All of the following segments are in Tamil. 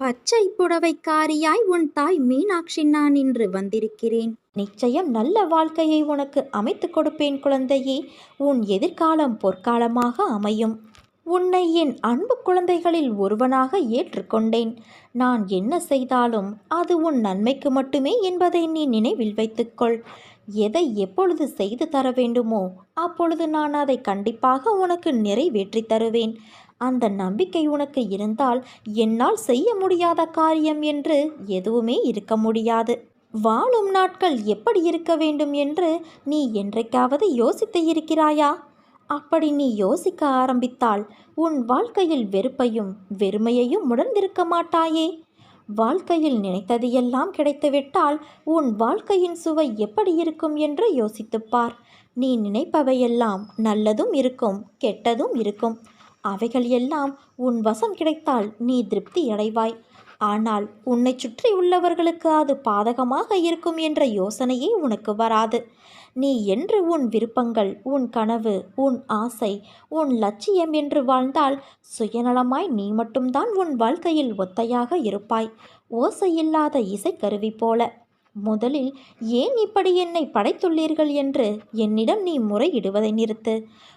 பச்சை புடவைக்காரியாய் உன் தாய் மீனாட்சி நான் இன்று வந்திருக்கிறேன். நிச்சயம் நல்ல வாழ்க்கையை உனக்கு அமைத்துக் கொடுப்பேன் குழந்தையே. உன் எதிர்காலம் பொற்காலமாக அமையும். உன்னை என் அன்பு குழந்தைகளில் ஒருவனாக ஏற்றுக்கொண்டேன். நான் என்ன செய்தாலும் அது உன் நன்மைக்கு மட்டுமே என்பதை நீ நினைவில் வைத்துக்கொள். எதை எப்பொழுது செய்து தர வேண்டுமோ அப்பொழுது நான் அதை கண்டிப்பாக உனக்கு நிறைவேற்றி தருவேன். அந்த நம்பிக்கை உனக்கு இருந்தால் என்னால் செய்ய முடியாத காரியம் என்று எதுவுமே இருக்க முடியாது. வாழும் நாட்கள் எப்படி இருக்க வேண்டும் என்று நீ என்றைக்காவது யோசித்து இருக்கிறாயா? அப்படி நீ யோசிக்க ஆரம்பித்தால் உன் வாழ்க்கையில் வெறுப்பையும் வெறுமையையும் உணர்ந்திருக்க மாட்டாயே. வாழ்க்கையில் நினைத்தது எல்லாம் கிடைத்துவிட்டால் உன் வாழ்க்கையின் சுவை எப்படி இருக்கும் என்று யோசித்துப் பார். நீ நினைப்பவையெல்லாம் நல்லதும் இருக்கும் கெட்டதும் இருக்கும். அவைகள் எல்லாம் உன் வசம் கிடைத்தால் நீ திருப்தி அடைவாய். ஆனால் உன்னை சுற்றி உள்ளவர்களுக்கு அது பாதகமாக இருக்கும் என்ற யோசனையே உனக்கு வராது. நீ என்று உன் விருப்பங்கள் உன் கனவு உன் ஆசை உன் லட்சியம் என்று வாழ்ந்தால் சுயநலமாய் நீ மட்டும்தான் உன் வாழ்க்கையில் ஒத்தையாக இருப்பாய். ஓசையில்லாத இசைக்கருவி போல. முதலில் ஏன் இப்படி என்னை படைத்துள்ளீர்கள் என்று என்னிடம் நீ முறையிடுவதை நிறுத்து.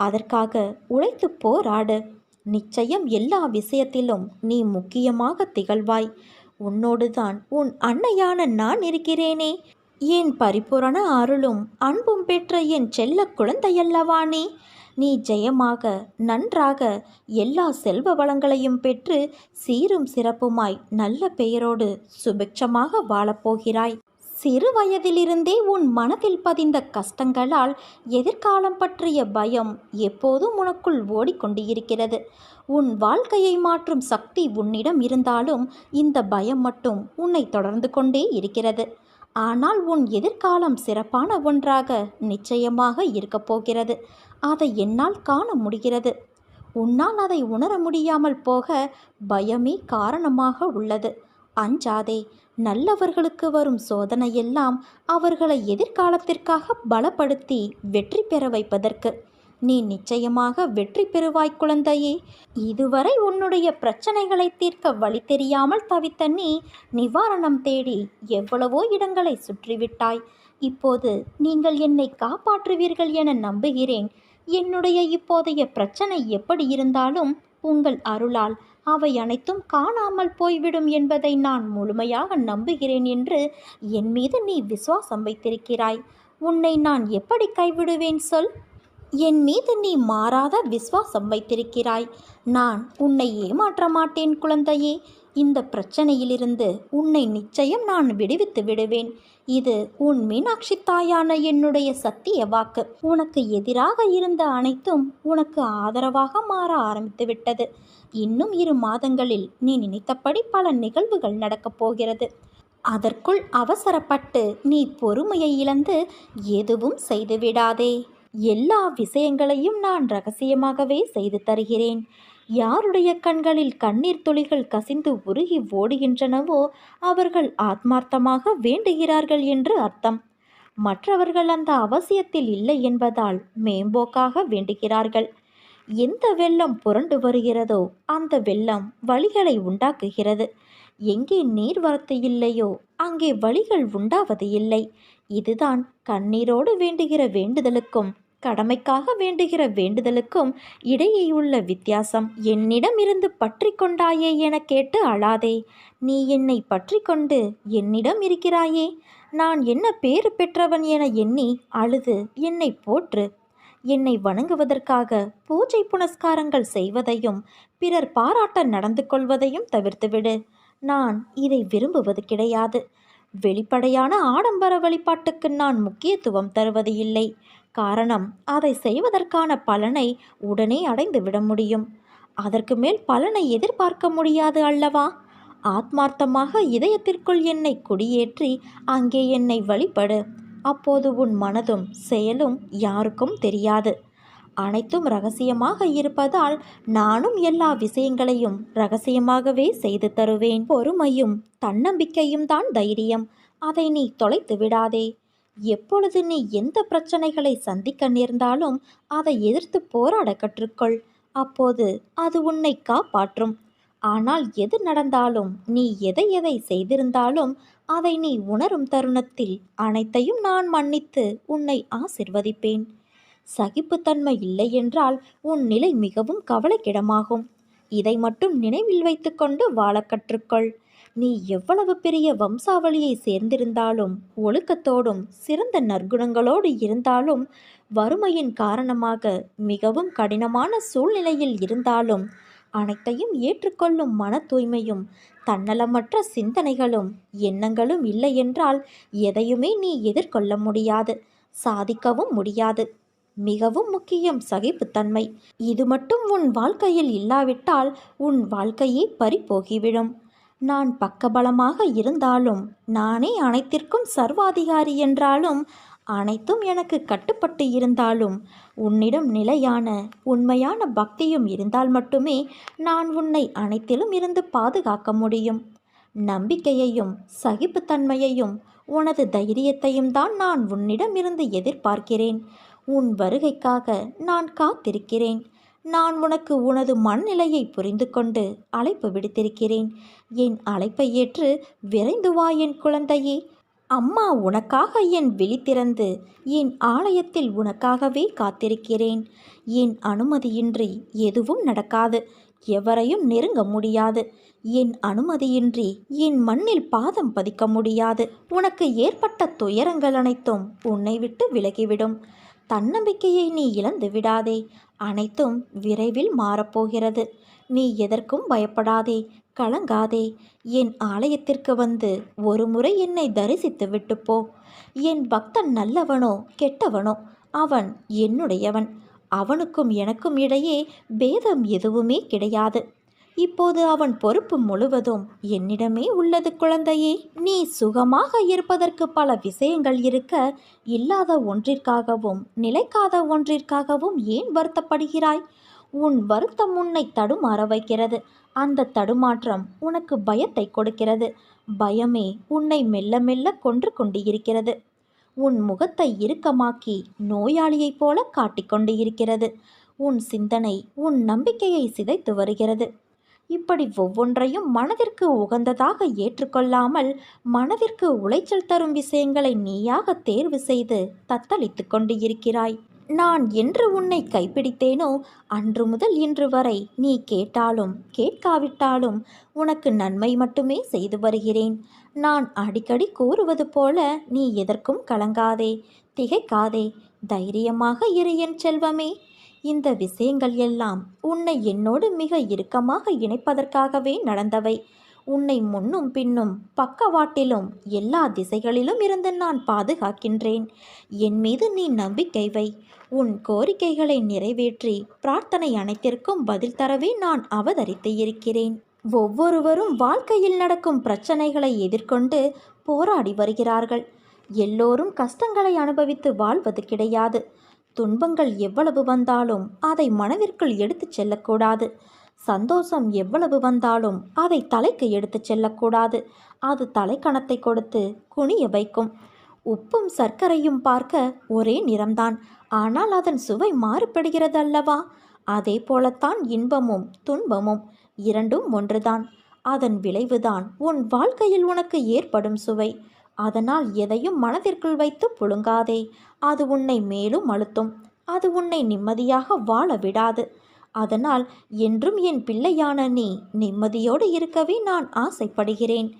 அதற்காக உழைத்து போராடு நிச்சயம் எல்லா விஷயத்திலும் நீ முக்கியமாக திகழ்வாய். உன்னோடுதான் உன் அன்னையான நான் இருக்கிறேனே. என் பரிபூரண அருளும் அன்பும் பெற்ற என் செல்ல குழந்தையல்லவா நீ? நீ ஜெயமாக நன்றாக எல்லா செல்வ வளங்களையும் பெற்று சீரும் சிறப்புமாய் நல்ல பெயரோடு சுபிக்ஷமாக வாழப்போகிறாய் சிறு வயதிலிருந்தே உன் மனதில் பதிந்த கஷ்டங்களால் எதிர்காலம் பற்றிய பயம் எப்போதும் உனக்குள் ஓடிக்கொண்டு இருக்கிறது உன் வாழ்க்கையை மாற்றும் சக்தி உன்னிடம் இருந்தாலும் இந்த பயம் மட்டும் உன்னை தொடர்ந்து கொண்டே இருக்கிறது. ஆனால் உன் எதிர்காலம் சிறப்பான ஒன்றாக நிச்சயமாக இருக்கப் போகிறது. அதை என்னால் காண முடிகிறது. உன்னால் அதை உணர முடியாமல் போக பயமே காரணமாக உள்ளது. அஞ்சாதே நல்லவர்களுக்கு வரும் சோதனையெல்லாம் அவர்களை எதிர்காலத்திற்காக பலப்படுத்தி வெற்றி பெற வைப்பதற்கு. நீ நிச்சயமாக வெற்றி பெறுவாய் குழந்தையே. இதுவரை உன்னுடைய பிரச்சனைகளை தீர்க்க வழி தெரியாமல் தவித்த நீ நிவாரணம் தேடி எவ்வளவோ இடங்களை சுற்றிவிட்டாய். இப்போது நீங்கள் என்னை காப்பாற்றுவீர்கள் என நம்புகிறேன். என்னுடைய இப்போதைய பிரச்சனை எப்படி இருந்தாலும் உங்கள் அருளால் அவை அனைத்தும் காணாமல் போய்விடும் என்பதை நான் முழுமையாக நம்புகிறேன் என்று என் மீது நீ விசுவாசம் வைத்திருக்கிறாய். உன்னை நான் எப்படி கைவிடுவேன் சொல்? என் மீது நீ மாறாத விசுவாசம் வைத்திருக்கிறாய். நான் உன்னை ஏமாற்ற மாட்டேன் குழந்தையே. இந்த பிரச்சனையிலிருந்து உன்னை நிச்சயம் நான் விடுவித்து விடுவேன். இது உன் மீனாட்சி தாயான என்னுடைய சத்திய வாக்கு. உனக்கு எதிராக இருந்த அனைத்தும் உனக்கு ஆதரவாக மாற ஆரம்பித்து விட்டது. இன்னும் இரு மாதங்களில் நீ நினைத்தபடி பல நிகழ்வுகள் நடக்கப் போகிறது. அதற்குள் அவசரப்பட்டு நீ பொறுமையை இழந்து எதுவும் செய்துவிடாதே. எல்லா விஷயங்களையும் நான் ரகசியமாகவே செய்து தருகிறேன். யாருடைய கண்களில் கண்ணீர் துளிகள் கசிந்து உருகி ஓடுகின்றனவோ அவர்கள் ஆத்மார்த்தமாக வேண்டுகிறார்கள் என்று அர்த்தம். மற்றவர்கள் அந்த அவசியத்தில் இல்லை என்பதால் மேம்போக்காக வேண்டுகிறார்கள். எந்த வெள்ளம் புரண்டு வருகிறதோ அந்த வெள்ளம் வழிகளை உண்டாக்குகிறது. எங்கே நீர்வரத்து இல்லையோ அங்கே வழிகள் உண்டாவது இல்லை. இதுதான் கண்ணீரோடு வேண்டுகிற வேண்டுதலுக்கும் கடமைக்காக வேண்டுகிற வேண்டுதலுக்கும் இடையேயுள்ள வித்தியாசம் என்னிடம் இருந்து பற்றி கொண்டாயே என கேட்டு அழாதே. நீ என்னை பற்றி கொண்டு என்னிடம் இருக்கிறாயே? நான் என்ன பேறு பெற்றவன் என எண்ணி அழுது என்னை போற்று. என்னை வணங்குவதற்காக பூஜை புனஸ்காரங்கள் செய்வதையும் பிறர் பாராட்ட நடந்து கொள்வதையும் தவிர்த்துவிடு. நான் இதை விரும்புவது கிடையாது. வெளிப்படையான ஆடம்பர வழிபாட்டுக்கு நான் முக்கியத்துவம் தருவது இல்லை காரணம் அதை செய்வதற்கான பலனை உடனே அடைந்து விட முடியும். அதற்கு மேல் பலனை எதிர்பார்க்க முடியாது அல்லவா? ஆத்மார்த்தமாக இதயத்திற்குள் என்னை குடியேற்றி அங்கே என்னை வழிபடு. அப்போது உன் மனதும் செயலும் யாருக்கும் தெரியாது. அனைத்தும் ரகசியமாக இருப்பதால் நானும் எல்லா விஷயங்களையும் ரகசியமாகவே செய்து தருவேன். பொறுமையும் தன்னம்பிக்கையும் தான் தைரியம். அதை நீ தொலைத்து விடாதே. எப்பொழுது நீ எந்த பிரச்சனைகளை சந்திக்க நேர்ந்தாலும் அதை எதிர்த்து போராட கற்றுக்கொள். அப்போது அது உன்னை காப்பாற்றும். ஆனால் எது நடந்தாலும் நீ எதை எதை செய்திருந்தாலும் அதை நீ உணரும் தருணத்தில் அனைத்தையும் நான் மன்னித்து உன்னை ஆசிர்வதிப்பேன். சகிப்புத்தன்மை இல்லை என்றால் உன் நிலை மிகவும் கவலைக்கிடமாகும். இதை மட்டும் நினைவில் வைத்துக்கொண்டு வாழக் கற்றுக்கொள். நீ எவ்வளவு பெரிய வம்சாவளியை சேர்ந்திருந்தாலும் ஒழுக்கத்தோடும் சிறந்த நற்குணங்களோடு இருந்தாலும் வறுமையின் காரணமாக மிகவும் கடினமான சூழ்நிலையில் இருந்தாலும் அனைத்தையும் ஏற்றுக்கொள்ளும் மன தூய்மையும் தன்னலமற்ற சிந்தனைகளும் எண்ணங்களும் இல்லை என்றால் எதையுமே நீ எதிர்கொள்ள முடியாது சாதிக்கவும் முடியாது. மிகவும் முக்கியம் சகிப்புத்தன்மை. இது மட்டும் உன் வாழ்க்கையில் இல்லாவிட்டால் உன் வாழ்க்கையே பறிபோகிவிடும். நான் பக்கபலமாக இருந்தாலும் நானே அனைத்திற்கும் சர்வாதிகாரி என்றாலும் அனைத்தும் எனக்கு கட்டுப்பட்டு இருந்தாலும் உன்னிடம் நிலையான உண்மையான பக்தியும் இருந்தால் மட்டுமே நான் உன்னை அனைத்திலும் இருந்து பாதுகாக்க முடியும். நம்பிக்கையையும் சகிப்புத்தன்மையையும் உனது தைரியத்தையும் தான் நான் உன்னிடம் இருந்து எதிர்பார்க்கிறேன். உன் வருகைக்காக நான் காத்திருக்கிறேன். நான் உனக்கு உனது மனநிலையை புரிந்து கொண்டு அழைப்பு விடுத்திருக்கிறேன். என் அழைப்பை ஏற்று விரைந்து வா என் குழந்தையே. அம்மா உனக்காக என் விழி திறந்து என் ஆலயத்தில் உனக்காகவே காத்திருக்கிறேன். என் அனுமதியின்றி எதுவும் நடக்காது. எவரையும் நெருங்க முடியாது. என் அனுமதியின்றி என் மண்ணில் பாதம் பதிக்க முடியாது. உனக்கு ஏற்பட்ட துயரங்கள் அனைத்தும் உன்னை விட்டு விலகிவிடும். தன்னம்பிக்கையை நீ இழந்து விடாதே. அனைத்தும் விரைவில் மாறப்போகிறது. நீ எதற்கும் பயப்படாதே. கலங்காதே. என் ஆலயத்திற்கு வந்து ஒரு முறை என்னை தரிசித்து விட்டுப்போ என் பக்தன் நல்லவனோ கெட்டவனோ அவன் என்னுடையவன். அவனுக்கும் எனக்கும் இடையே பேதம் எதுவுமே கிடையாது. இப்போது அவன் பொறுப்பு முழுவதும் என்னிடமே உள்ளது குழந்தையே. நீ சுகமாக இருப்பதற்கு பல விஷயங்கள் இருக்க இல்லாத ஒன்றிற்காகவும் நிலைக்காத ஒன்றிற்காகவும் ஏன் வருத்தப்படுகிறாய்? உன் வருத்தம் உன்னை தடுமாற வைக்கிறது. அந்த தடுமாற்றம் உனக்கு பயத்தை கொடுக்கிறது. பயமே உன்னை மெல்ல மெல்ல கொன்று கொண்டு இருக்கிறது உன் முகத்தை இறுக்கமாக்கி நோயாளியைப் போல காட்டிக்கொண்டு இருக்கிறது உன் சிந்தனை உன் நம்பிக்கையை சிதைத்து வருகிறது. இப்படி ஒவ்வொன்றையும் மனதிற்கு உகந்ததாக ஏற்றுக்கொள்ளாமல் மனதிற்கு உளைச்சல் தரும் விஷயங்களை நீயாக தேர்வு செய்து தத்தளித்து கொண்டு இருக்கிறாய் நான் என்று உன்னை கைப்பிடித்தேனோ அன்று முதல் இன்று வரை நீ கேட்டாலும் கேட்காவிட்டாலும் உனக்கு நன்மை மட்டுமே செய்து வருகிறேன். நான் அடிக்கடி கூறுவது போல நீ எதற்கும் கலங்காதே திகைக்காதே தைரியமாக இரு என் செல்வமே. இந்த விஷயங்கள் எல்லாம் உன்னை என்னோடு மிக இறுக்கமாக இணைப்பதற்காகவே நடந்தவை. உன்னை முன்னும் பின்னும் பக்கவாட்டிலும் எல்லா திசைகளிலும் இருந்து நான் பாதுகாக்கின்றேன். என் மீது நீ நம்பிக்கை வை. உன் கோரிக்கைகளை நிறைவேற்றி பிரார்த்தனை அனைத்திற்கும் பதில் தரவே நான் அவதரித்து இருக்கிறேன். ஒவ்வொருவரும் வாழ்க்கையில் நடக்கும் பிரச்சனைகளை எதிர்கொண்டு போராடி வருகிறார்கள். எல்லோரும் கஷ்டங்களை அனுபவித்து வாழ்வது கிடையாது. துன்பங்கள் எவ்வளவு வந்தாலும் அதை மனதிற்குள் எடுத்துச் செல்லக்கூடாது. சந்தோஷம் எவ்வளவு வந்தாலும் அதை தலைக்கு எடுத்துச் செல்லக்கூடாது. அது தலைக்கணத்தை கொடுத்து குனிய வைக்கும். உப்பும் சர்க்கரையும் பார்க்க ஒரே நிறம்தான். ஆனால் அதன் சுவை மாறுபடுகிறது அல்லவா அதே போலத்தான் இன்பமும் துன்பமும் இரண்டும் ஒன்றுதான். அதன் விளைவுதான் உன் வாழ்க்கையில் உனக்கு ஏற்படும் சுவை. அதனால் எதையும் மனதிற்குள் வைத்து புழுங்காதே. அது உன்னை மேலும் அழுத்தும். அது உன்னை நிம்மதியாக வாழ விடாது. அதனால் என்றும் என் பிள்ளையான நீ நிம்மதியோடு இருக்கவே நான் ஆசைப்படுகிறேன்.